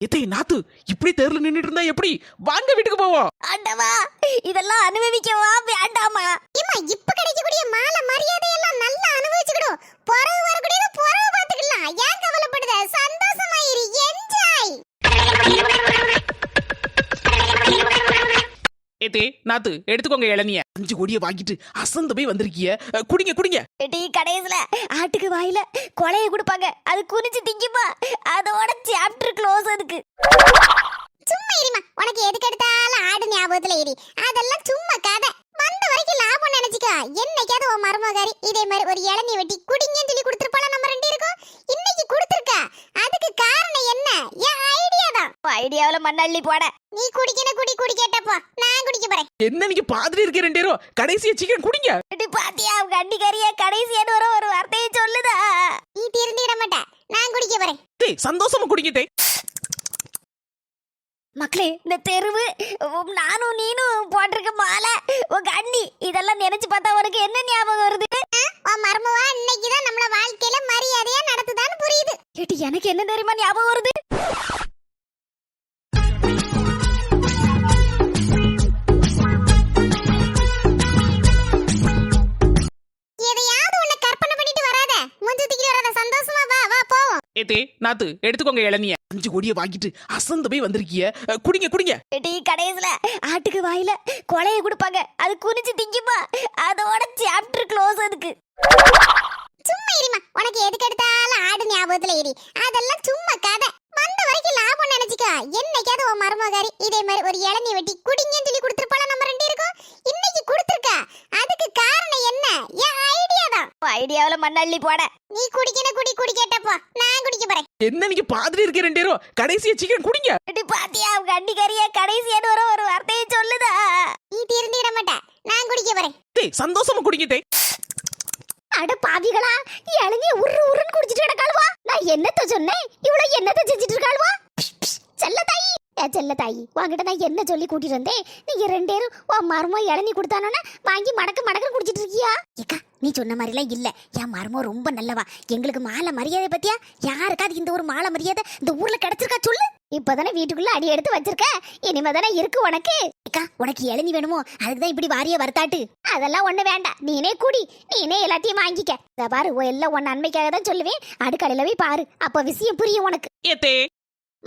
எத்தே நாத்து இப்படி தேர்ல நின்னுட்டு இருந்தா எப்படி? வாங்க வீட்டுக்கு போவோம். ஆண்டவா இதெல்லாம் அனுபவிக்கவா வேண்டாமா? இம்மா இப்ப கிடைக்கக்கூடிய மால மரியாதை எல்லாம் நல்லா அனுபவிச்சுக்கிடும் பிறகு வரக்கூடியது பிறகு பாத்துக்கலாம் ஏன் கவலைப்படுத? சந்தோஷமாயிரு. என்ஜாய் ஏத்தே நாத்து எடுத்துக்கோங்க இளநிய. அஞ்சு கோடியை வாங்கிட்டு அசந்து போய் வந்திருக்கிய. குடிங்க குடிங்க. டீ கடைசில ஆட்டுக்கு வாயில கொலைய கொடுப்பாங்க. அது குனிச்சு திங்கிப்பா. அதோட சாப்டர் க்ளோஸ் அதுக்கு. சும்மா இருமா. உனக்கு எதுக்கு எடுத்தாலும் ஆடு ஞாபகத்துல இரு. அதெல்லாம் சும்மா கதை. வந்த வரைக்கும் லாபம் நினைச்சுக்கோ. என்னைக்காவது உன் மருமகாரி இதே மாதிரி ஒரு இளநீ வெட்டி குடிங்கன்னு சொல்லி கொடுத்துருப்பால நம்ம ரெண்டு இருக்கோம் இன்னைக்கு கொடுத்துருக்கா. அதுக்கு காரணம் என்ன? என் ஐடியா தான். ஐடியாவுல மண்ணள்ளி போட. நீ குடிக்கணும் குடி குடி கேட்டப்போ. நான் குடிக்க போறேன். என்ன நீங்க பாதிரி இருக்க ரெண்டு பேரும்? கடைசியா சீக்கிரம் குடிங்க. இடி பாத்தியா அவங்க அண்டிக்காரிய கடைசியான வர ஒரு வார்த்தையை சொல்லுதா? நீ திருந்திட மாட்ட. நான் குடிக்க போறேன். தே சந்தோஷமா குடிங்க மக்களே இந்த தெருவு உம், நானும் நீனும் போட்டிருக்க மாலை உங்க அண்ணி இதெல்லாம் நினைச்சு பார்த்தா உனக்கு என்ன ஞாபகம் வருது? உன் மர்மவா இன்னைக்கு தான் நம்மள வாழ்க்கையில மரியாதையா நடத்துதான்னு புரியுது. ஏட்டி எனக்கு என்ன தெரியுமா ஞாபகம் வருது? நாத்து எடுத்துக்கோங்க இளநிய. அஞ்சு கோடியை வாங்கிட்டு அசந்து போய் வந்திருக்கிய. குடிங்க குடிங்க. டீ கடைசில ஆட்டுக்கு வாயில கொலைய கொடுப்பாங்க. அது குனிச்சு திங்கிப்பா அதோட சாப்டர் க்ளோஸ் அதுக்கு சும்மா இருமா. உனக்கு எதுக்கு எடுத்தாலும் ஆடு ஞாபகத்துல ஏறி அதெல்லாம் சும்மா கதை. வந்த வரைக்கும் லாபம் நினைச்சுக்கோ. என்னைக்காவது உன் மருமகாரி இதே மாதிரி ஒரு இளநீ வெட்டி குடிங்கன்னு சொல்லி கொடுத்துருப்பால நம்ம ரெண்டு இருக்கோம் இன்னைக்கு கொடுத்துருக்கா. அதுக்கு காரணம் என்ன? என் ஐடியா தான். ஐடியாவுல மண்ணள்ளி போட. நீ குடிக்கணும் குடி குடி கேட்டப்போ. நான் குடிக்க போறேன். என்ன நீங்க பாதிரி இருக்க ரெண்டு பேரும்? கடைசியா சீக்கிரம் குடிங்க. இடி பாத்தியா அவங்க அண்டிக்காரிய கடைசியான வர ஒரு வார்த்தையை சொல்லுதா. நீ திருந்திட மாட்ட. நான் குடிக்க போறேன். தே சந்தோஷமா குடிங்க தே அட பாவிகளா இளநிய உரு உருன்னு குடிச்சிட்டு கிடக்காளுவா? நான் என்னத்த சொன்னேன்? இவ்வளவு என்னத்த செஞ்சிட்டு இருக்காளுவா? செல்ல தாயி ஏ செல்ல தாயி உங்ககிட்ட நான் என்ன சொல்லி கூட்டிட்டு வந்தேன்? நீங்க ரெண்டு பேரும் உன் மருமோ இளநீ கொடுத்தானோன்னா வாங்கி மடக்கு மடக்கு குடிச்சிட்டு இருக்கியா? ஏக்கா நீ சொன்ன மாதிரிலாம் இல்ல. என் மருமோ ரொம்ப நல்லவா. எங்களுக்கு மாலை மரியாதை பத்தியா? யாருக்காவது இந்த ஒரு மாலை மரியாதை இந்த ஊர்ல கிடைச்சிருக்கா சொல்லு. இப்பதானே வீட்டுக்குள்ள அடி எடுத்து வச்சிருக்க. இனிமே தானே இருக்கு உனக்கு. அக்கா உனக்கு இளநீ வேணுமோ? அதுக்கு தான் இப்படி வாரிய வருத்தாட்டு. அதெல்லாம் ஒண்ணு வேண்டாம். நீனே கூடி. நீனே எல்லாத்தையும் வாங்கிக்க. பாரு எல்லாம் உன் நன்மைக்காக தான் சொல்லுவேன். அடுக்கடையில போய் பாரு. அப்ப விஷயம் புரியும் உனக்கு. ஏத்தே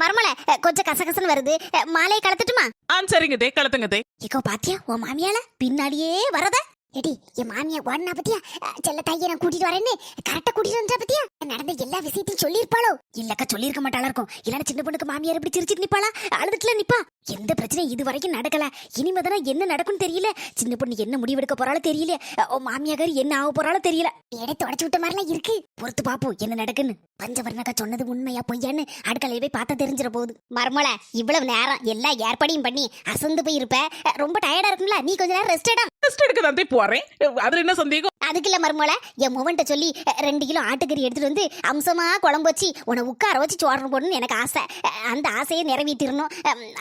மர்மல கொஞ்சம் கசகசன்னு வருது. மாலையை கலத்துட்டுமா? ஆ சரிங்க தே கலத்துங்க தே. இக்கோ பாத்தியா உன் மாமியால பின்னாடியே வரத? எடி என் மாமியா ஓடனா பத்தியா? செல்ல தாயை நான் கூட்டிட்டு வரேன்னு கரெக்டா கூட்டிட்டு வந்தா பத்தியா? நடந்த எல்லா விஷயத்தையும் சொல்லியிருப்பாளோ? இல்லக்கா சொல்லியிருக்க மாட்டாளா இருக்கும். இல்லனா சின்ன பொண்ணுக்கு மாமியார் இப்படி சிரிச்சிட்டு நிப்பாளா? அழுதுட்டுல நிப்பா. எந்த பிரச்சனையும் இது வரைக்கும் நடக்கல. இனிமேதானே என்ன நடக்கும்னு தெரியல. சின்ன பொண்ணு என்ன முடிவெடுக்க போறாளோ தெரியல. அஹ், உன் என்ன ஆக போறாளோ தெரியல. எடை தொடச்சு விட்ட மாதிரிலாம் இருக்கு. பொறுத்து பாப்போம் என்ன நடக்குன்னு. பஞ்சவர்ணக்கா சொன்னது உண்மையா பொய்யான்னு அடுக்கலையை போய் பார்த்தா தெரிஞ்சிட போகுது மர்மல இவ்வளவு நேரம் எல்லா ஏற்பாடையும் பண்ணி அசந்து போய் இருப்ப ரொம்ப டயர்டா இருக்கும்ல. நீ கொஞ்ச நேரம் ரெஸ்டடா டெஸ்ட் எடுக்க தான் போறேன். அதுல என்ன சந்தேகம்? அதுக்கு இல்ல மர்மல என் முவன்ட்ட சொல்லி ரெண்டு கிலோ ஆட்டுக்கறி எடுத்துட்டு வந்து அம்சமா குழம்பு வச்சு உன்னை உட்கார வச்சு சோறு போடணும்னு எனக்கு ஆசை. அந்த ஆசையை நிறைவேற்றிடணும்.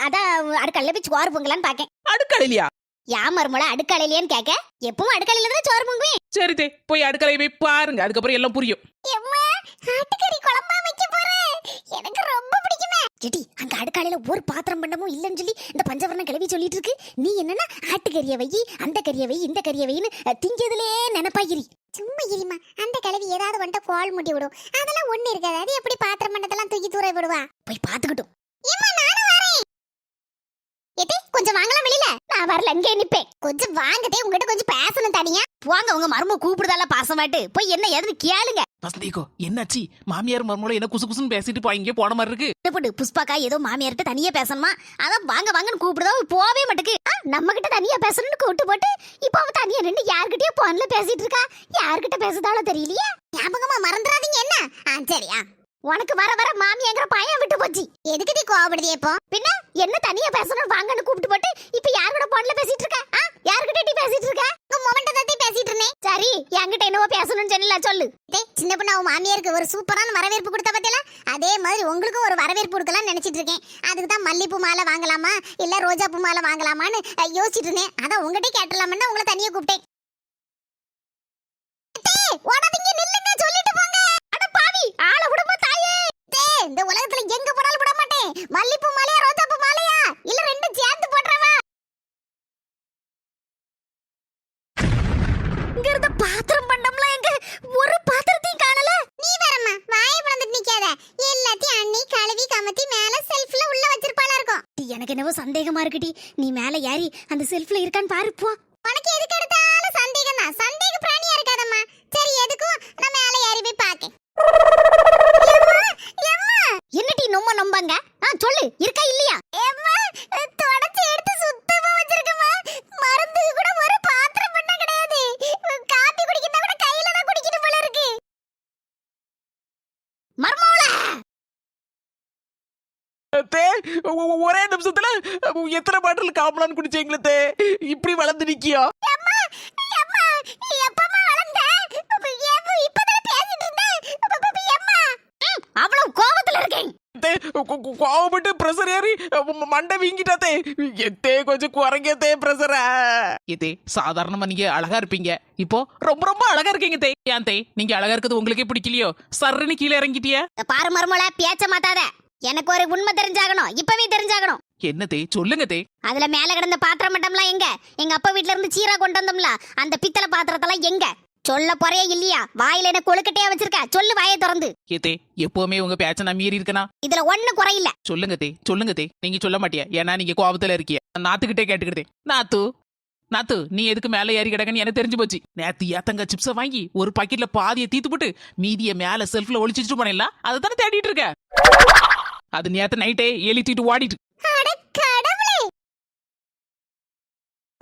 அதான் அடுக்கலையில போய் சோறு பொங்கலான்னு பாக்கேன். அடுக்கலையா யா மர்மல அடுக்கலையிலேன்னு கேட்க எப்பவும் அடுக்கலையில தான் சோறு பொங்குவேன்? சரி தே போய் அடுக்கலை போய் பாருங்க. அதுக்கப்புறம் எல்லாம் புரியும். எம்மா ஆட்டுக்கறி குழம்பா வைக்க போறேன். எனக்கு ரொம்ப ஜெடி அங்க அடுக்காலையில ஒரு பாத்திரம் பண்ணமும் இல்லைன்னு சொல்லி இந்த பஞ்சவர்ணம் கிளவி சொல்லிட்டு இருக்கு நீ என்னன்னா ஆட்டுக்கறிய வை அந்த கறிய வை இந்த கறிய வைன்னு அஹ், திங்கிறதுலே நினைப்பாயிரி சும்மா இருமா அந்த கிளவி ஏதாவது வந்துட்டு கோல் முட்டி விடும். அதெல்லாம் ஒண்ணு இருக்காது. அது எப்படி பாத்திரம் பண்ணதெல்லாம் தூக்கி தூர விடுவா? போய் பாத்துக்கிட்டும். எட்டி கொஞ்சம் வாங்கலாம் வெளியில. நான் வரல இங்கே நிப்பேன். கொஞ்சம் வாங்கதே உங்ககிட்ட கொஞ்சம் பேசணும் தனியா. போங்க உங்க மரும கூப்பிடுதால பாசமாட்டு போய் என்ன ஏதுன்னு கேளுங்க. வசந்திக்கோ என்னாச்சு? மாமியார் மருமகளும் என்ன குசு குசுன்னு பேசிட்டு போய் போன மாதிரி இருக்கு. போட்டு புஷ்பாக்கா ஏதோ மாமியார்கிட்ட தனியா பேசணுமா? அதான் வாங்க வாங்கன்னு கூப்பிடுதா போவே மாட்டுக்கு. நம்ம கிட்ட தனியா பேசணும்னு கூப்பிட்டு போட்டு இப்போ அவ தனியா நின்று யார்கிட்டயோ போன்ல பேசிட்டு இருக்கா? யார்கிட்ட பேசுதாலோ தெரியலையே. ஞாபகமா மறந்துடாதீங்க என்ன? ஆ சரியா உனக்கு வர வர மாமியாங்கிற பையன் விட்டு போச்சு. எதுக்கு நீ கோவப்படுதே இப்போ? பின்ன? என்ன தனியா பேசணும்? வாங்கன்னு கூப்பிட்டு போட்டு இப்போ யார் கூட போன்ல பேசிட்டு இருக்க? ஆ? யார்கிட்ட நீ பேசிட்டு இருக்க? உங்க மொமெண்ட தத்தி பேசிட்டு இருந்தேன். சரி என்கிட்ட என்னவோ பேசணும்னு சொன்னல சொல்லு. டேய் சின்ன பொண்ணு அவன் மாமியாருக்கு ஒரு சூப்பரான வரவேற்பு கொடுத்த பத்தியல அதே மாதிரி உங்களுக்கும் ஒரு வரவேற்பு கொடுக்கலாம்னு நினைச்சிட்டு இருக்கேன். அதுக்கு தான் மல்லிப்பூ மாலை வாங்கலாமா? இல்ல ரோஜா பூ மாலை வாங்கலாமான்னு அஹ், யோசிச்சிட்டு இருந்தேன். அதான் உங்ககிட்ட கேட்டலாம்னு உங்களை தனியா கூப்பிட்டேன். டேய், ஓடாதீங்க, நில்லுங்க, சொல்லிட்டு போங்க. அட பாவி, ஆளை விடுமா தாயே? இந்த உலகத்துல எங்க போனாலும் விட மாட்டேன் இங்க இருந்த பாத்திரம் பண்டம்ல எங்க? ஒரு பாத்திரத்தையும் காணல. நீ வரமா வாய பிளந்துட்டு நிக்காத. எல்லாத்தையும் அண்ணி கழுவி கமத்தி மேல செல்ஃப்ல உள்ள வச்சிருப்பாளா இருக்கும். எனக்கு என்னவோ சந்தேகமா இருக்குடி. நீ மேல ஏறி அந்த செல்ஃப்ல இருக்கான்னு பாரு போ. உனக்கு எதுக்கு எடுத்தாலும் சந்தேகம் தான் சந்தேகம் தே ஒரே நிமிஷத்துல எத்தனை பாட்டில் காமலான்னு குடிச்சீங்களே தே? இப்படி வளர்ந்து நிக்கியா? அவ்வளவு கோபத்துல இருக்கேன். தே கொ- கொ- கோவப்பட்டு பிரஷர் ஏறி மண்டை வீங்கிட்டா தே. எத்தே கொஞ்சம் குறைங்க தே பிரஷரா இதே சாதாரணமா நீங்க அழகா இருப்பீங்க. இப்போ ரொம்ப ரொம்ப அழகா இருக்கீங்க தே. ஏன் தே நீங்க அழகா இருக்கிறது உங்களுக்கே பிடிக்கலையோ? சர்ன்னு கீழே இறங்கிட்டியா? பாரு மர்மோல பேச்ச மாத்தாத. எனக்கு ஒரு உண்மை தெரிஞ்சாகணும். இப்பவே தெரிஞ்சாகணும். என்ன தே? சொல்லுங்க தே. அதுல மேல கிடந்த பாத்திரம் மட்டம்லாம் எங்க? எங்க அப்பா வீட்ல இருந்து சீரா கொண்டு வந்தோம்ல அந்த பித்தளை பாத்திரத்தெல்லாம் எங்க? சொல்ல போறே இல்லையா? வாயில என்ன கொழுக்கட்டையா வச்சிருக்க? சொல்லு வாயை திறந்து. ஏத்தே எப்பவுமே உங்க பேச்ச நான் மீறி இருக்கனா? இதுல ஒண்ணு குறையில்ல. சொல்லுங்க தே சொல்லுங்க தே. நீங்க சொல்ல மாட்டியா? ஏன்னா நீங்க கோபத்துல இருக்கிய? நாத்துக்கிட்டே கேட்டுக்கிட்டே நாத்து நாத்து நீ எதுக்கு மேல ஏறி கிடக்குன்னு எனக்கு தெரிஞ்சு போச்சு. நேத்து ஏத்தங்க சிப்ஸ வாங்கி ஒரு பாக்கெட்ல பாதியை தீத்து போட்டு மீதிய மேல செல்ஃப்ல ஒளிச்சிட்டு போனேன்ல அதை தானே தேடிட்டு இருக்க? அது நேத்து நைட்டே எலி தீட்டு ஓடிட்டு. அட கடவுளே!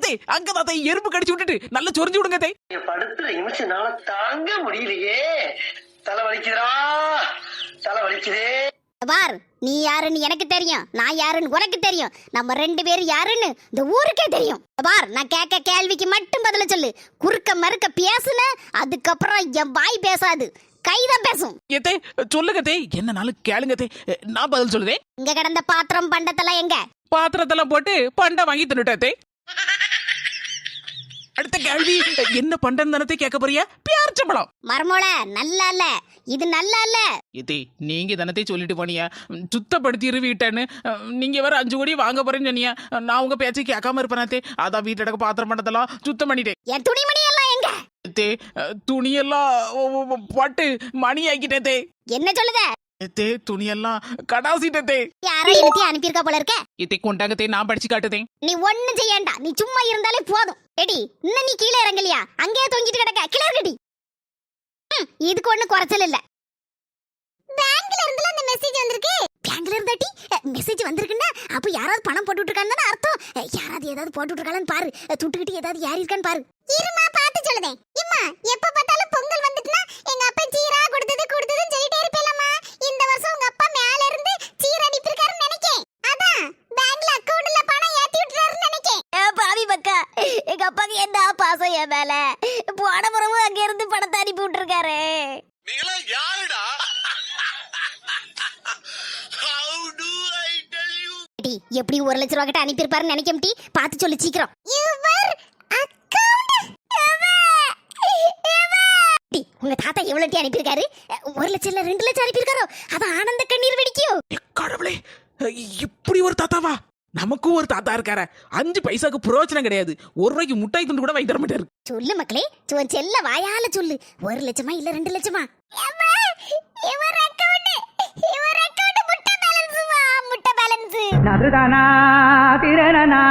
தே அங்கதான் தே எறும்பு கடிச்சு விட்டுட்டு நல்லா சொரிஞ்சு விடுங்க தே. படுத்துற நிமிஷம்னால தாங்க முடியலையே. தலை வலிக்குதுடா. தலை வலிக்குதே. பார் நீ யாருன்னு எனக்கு தெரியும். நான் யாருன்னு உனக்கு தெரியும். நம்ம ரெண்டு பேரும் யாருன்னு இந்த ஊருக்கே தெரியும். பார் நான் கேட்க கேள்விக்கு மட்டும் பதில சொல்லு. குறுக்க மறுக்க பேசுன அதுக்கப்புறம் என் வாய் பேசாது. கைதான் பேசும். ஏத்தே சொல்லுங்க தே என்னனாலும் கேளுங்க தே. நான் பதில் சொல்லுதே. இங்க கிடந்த பாத்திரம் பண்டத்தெல்லாம் எங்க? பாத்திரத்தெல்லாம் போட்டு பண்டை வாங்கி தின்னுட்டே அடுத்த கேள்வி என்ன பண்டம் தானத்தை கேட்க போறியா? பியார்ச்சம்பளம் மர்மோல நல்லா இல்ல. இது நல்லா இல்ல. இதே நீங்க தனத்தை சொல்லிட்டு போனியா ம், சுத்தப்படுத்திரு வீட்டன்னு நீங்க வேற அஞ்சு கோடி வாங்க போறேன்னு சொன்னியா நான் உங்க பேச்சை கேட்காம இருப்பேனே அதான் வீட்டுல இருக்க பாத்திரம் பண்ணதெல்லாம் சுத்தம் பண்ணிட்டேன் என் துணிமணி தே துணியெல்லாம் பட்டு மணி ஆக்கிட்டேன் தே. என்ன சொல்லுத? தே துணியெல்லாம் கடாசிட்டேன் தே. யாரோ எழுதி அனுப்பியிருக்கா போல இருக்க? இதை கொண்டாங்க தே நான் படிச்சு காட்டுதேன் நீ ஒண்ணு செய்யண்டா. நீ சும்மா இருந்தாலே போதும். எடி இன்னும் நீ கீழே இறங்கலையா? அங்கேயே தொங்கிட்டு கிடக்க. கீழே இருக்கடி இதுக்கு ஒண்ணு குறைச்சல் இல்ல. பேங்க்ல இருந்துல அந்த மெசேஜ் வந்திருக்கு. பேங்க்ல இருந்தாட்டி மெசேஜ் வந்திருக்குன்னா அப்ப யாராவது பணம் போட்டு இருக்கான்னு அர்த்தம். யாராவது ஏதாவது போட்டு இருக்கான்னு பாரு துட்டுக்கிட்டு ஏதாவது யார் இருக்கான்னு பாரு. இருமா பார்த்து சொல்லுதேன் இம்மா எப்ப பார்த்தாலும் பொங்கல் வந்துட்டுனா எங்க அப்பா சீரா கொடுத்தது கொடுத்ததுன்னு சொல்லிட்டே இருப்பேலம்மா இந்த வருஷம் உங்க அப்பா மேல இருந்து சீர் அடிப்பிருக்காருன்னு நினைக்கேன். அதான் பேங்க்ல அக்கவுண்ட்ல பணம் ஏத்தி விட்டுறாருன்னு நினைக்கேன். பாவி பக்கா எங்க அப்பாக்கு என்ன பாசம் என் மேல? போன முறமும் அங்க இருந்து பணத்தை அனுப்பி விட்டுருக்காரு. எப்படி ஒரு லட்ச ரூபா கிட்ட அனுப்பியிருப்பாருன்னு நினைக்கும் டி பார்த்து சொல்லு சீக்கிரம். யுவர் அக்கவுண்ட் டி உங்க தாத்தா எவ்வளவு டி அனுப்பியிருக்காரு? ஒரு லட்சம் இல்ல ரெண்டு லட்சம் அனுப்பியிருக்காரோ? அது ஆனந்த கண்ணீர் வெடிக்கும். கடவுளே. இப்படி ஒரு தாத்தாவா? நமக்கும் ஒரு தாத்தா இருக்கார. அஞ்சு பைசாக்கு பிரயோஜனம் கிடையாது. ஒரு ரூபாய்க்கு முட்டாய் துண்டு கூட வாங்கி தர மாட்டாரு. சொல்லு மக்களே செல்ல வாயால சொல்லு. ஒரு லட்சமா இல்ல ரெண்டு லட்சமா? நதுதனா திரணனா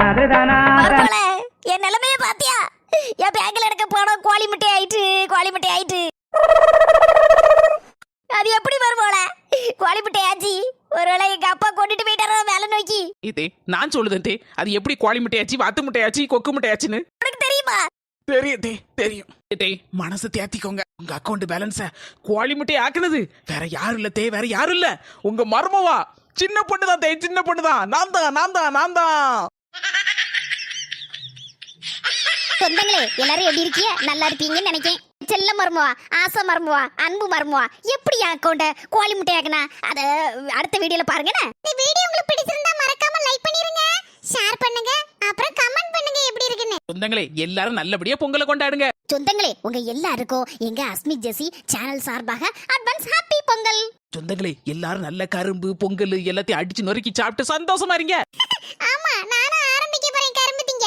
நதுதனா என் நிலைமைய பாத்தியா? என் பேங்க்ல எடுக்க போனோம் கோழி முட்டை ஆயிட்டு கோழி முட்டை ஆயிட்டு. அது எப்படி மறுபோல கோழி முட்டை ஆச்சு. ஒருவேளை எங்க அப்பா கொண்டுட்டு போயிட்டாரோ வேலை நோக்கி. இதே நான் சொல்லுதேன் தே. அது எப்படி கோழி முட்டையாச்சு வாத்து முட்டையாச்சு கொக்கு முட்டையாச்சுன்னு தெரியுமா தெரியும் தே தெரியும். தே மனசு தேத்திக்கோங்க. உங்க அக்கவுண்ட் பேலன்ஸ கோழி முட்டை ஆக்குனது. வேற யாரும் இல்ல தே வேற யாரும் இல்ல. உங்க மர்மவா சின்ன பொண்ணு தான் தே சின்ன பொண்ணு தான். நான் தான் நான் தான் நான் தான். சொந்தங்களே எல்லாரும் எப்படி இருக்கிய? நல்லா இருப்பீங்கன்னு நினைக்கேன் செல்ல மருமவா ஆசை மருமவா அன்பு மருமவா எப்படி என் அக்கௌண்ட கோழி முட்டையாக்குனா அத அடுத்த வீடியோல பாருங்க இந்த வீடியோ உங்களுக்கு பிடிச்சிருந்தா மறக்காம லைக் பண்ணிருங்க. சொந்தங்களே எல்லாரும் நல்லபடியா பொங்கலை கொண்டாடுங்க. சொந்தங்களே உங்க எல்லாருக்கும் எங்க அஸ்மி ஜெசி சேனல் சார்பாக அட்வான்ஸ் ஹாப்பி பொங்கல். சொந்தங்களே எல்லாரும் நல்ல கரும்பு பொங்கல் எல்லாத்தையும் அடிச்சு நொறுக்கி சாப்பிட்டு சந்தோஷமா இருங்க. ஆமா நானும் ஆரம்பிக்க போறேன் கரும்பு திங்க.